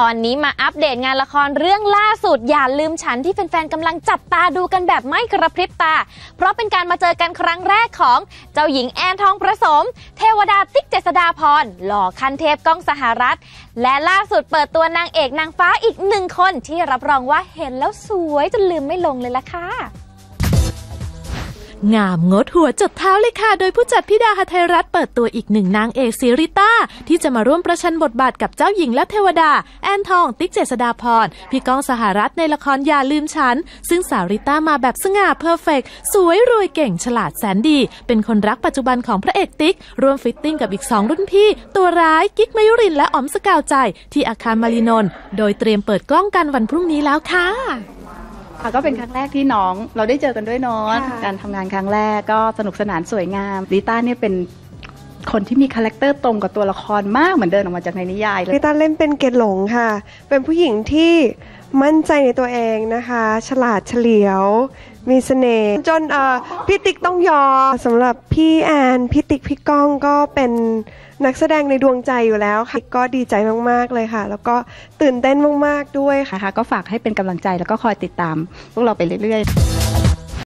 ตอนนี้มาอัปเดตงานละครเรื่องล่าสุด อย่าลืมฉันที่แฟนๆกำลังจับตาดูกันแบบไม่กระพริบตา เพราะเป็นการมาเจอกันครั้งแรกของเจ้าหญิงแอนทองประสม เทวดาติ๊กเจษดาพรหล่อคันเทพก้องสหรัฐ และล่าสุดเปิดตัวนางเอกนางฟ้าอีกหนึ่งคนที่รับรองว่าเห็นแล้วสวยจนลืมไม่ลงเลยล่ะค่ะ งามงดหัวจดเท้าเลยค่ะ โดยผู้จัดพิดาหทัยรัฐเปิดตัวอีกหนึ่งนางเอกซีริต้า ที่จะมาร่วมประชันบทบาทกับเจ้าหญิงและเทวดา แอนทอง ติ๊กเจษดาพร พี่ก้องสหรัฐในละครอย่าลืมฉัน ซึ่งสาวริต้ามาแบบสง่าเพอร์เฟกสวยรวยเก่งฉลาดแสนดี เป็นคนรักปัจจุบันของพระเอกติ๊กร่วมฟิตติ้งกับอีกสองรุ่นพี่ ตัวร้ายกิ๊กมยุรินและอ๋อมสกาวใจ ที่อาคารมารีนนโดยเตรียมเปิดกล้องกันวันพรุ่งนี้แล้วค่ะ ค่ะก็เป็นครั้งแรกที่น้องเราได้เจอกันด้วยเนาะค่ะการทำงานครั้งแรกก็สนุกสนานสวยงามลิต้าเนี่ยเป็นคนที่มีคาแรคเตอร์ตรงกับตัวละครมากเหมือนเดินออกมาจากในนิยายเลย ลิต้าเล่นเป็นเกดหลงค่ะ เป็นผู้หญิงที่ มั่นใจในตัวเองนะคะ ฉลาดเฉลียว มีเสน่ห์จนเอ่อพี่ติ๊กต้องยอมสำหรับพี่แอนพี่ติ๊กพี่ก้องก็เป็นนักแสดงในดวงใจอยู่แล้วค่ะ ก็ดีใจมากๆเลยค่ะ แล้วก็ตื่นเต้นมากๆด้วยค่ะ นะคะก็ฝากให้เป็นกำลังใจแล้วก็คอยติดตามพวกเราไปเรื่อยๆ